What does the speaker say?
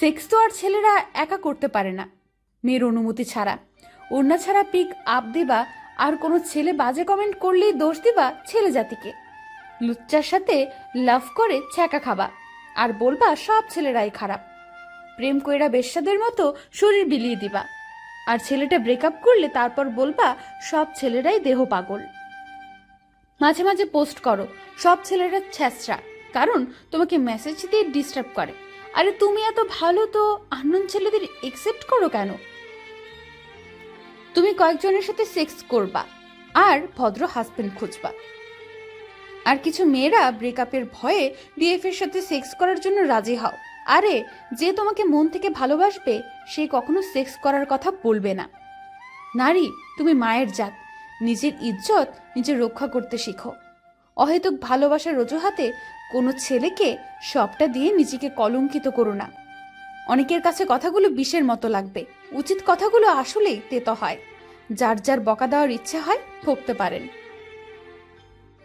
Sex তো আর ছেলেরা একা করতে পারে না। মেয়ের অনুমতি ছাড়া। ওড়না ছাড়া পিক আপ দিবা, আর কোনো ছেলে বাজে কমেন্ট করলেই দোষ দিবা ছেলে জাতিকে। লুচ্চার সাথে লাভ করে ছ্যাঁকা খাবা, আর বলবা সব ছেলেরাই খারাপ। প্রেম কইরা বেশ্যাদের মতো শরীর বিলিয়ে দিবা, আর ছেলেটা ব্রেকআপ করলে তারপর বলবা সব ছেলেরাই দেহ পাগল। মাঝে মাঝে পোস্ট করো, সব ছেলেরা ছ্যাঁচড়া, কারণ তোমাকে মেসেজ দিয়ে ডিস্টার্ব করে। আরে তুমি এত ভালো তো আননোন ছেলেদের একসেপ্ট করো কেন? তুমি কয়েকজনের সাথে সেক্স করবা, আর ভদ্র হাজবেন্ড খুঁজবা। আর কিছু মেয়েরা ব্রেকআপের ভয়ে বিএফ এর সাথে সেক্স করার জন্য রাজি হও। আরে, যে তোমাকে মন থেকে ভালোবাসবে, সে কখনো সেক্স করার কথা বলবে না। নারী, তুমি মায়ের জাত। নিজের ইজ্জত নিজে রক্ষা করতে শিখো। অহেতুক ভালোবাসার অজুহাতে কোনো ছেলেকে সবটা দিয়ে নিজেকে কলঙ্কিত করো না। অনেকের কাছে কথাগুলো বিষের মতো লাগবে। উচিত কথাগুলো আসলেই তেত হয়। যার যার বকা দেওয়ার ইচ্ছে হয়, ভোগতে পারেন।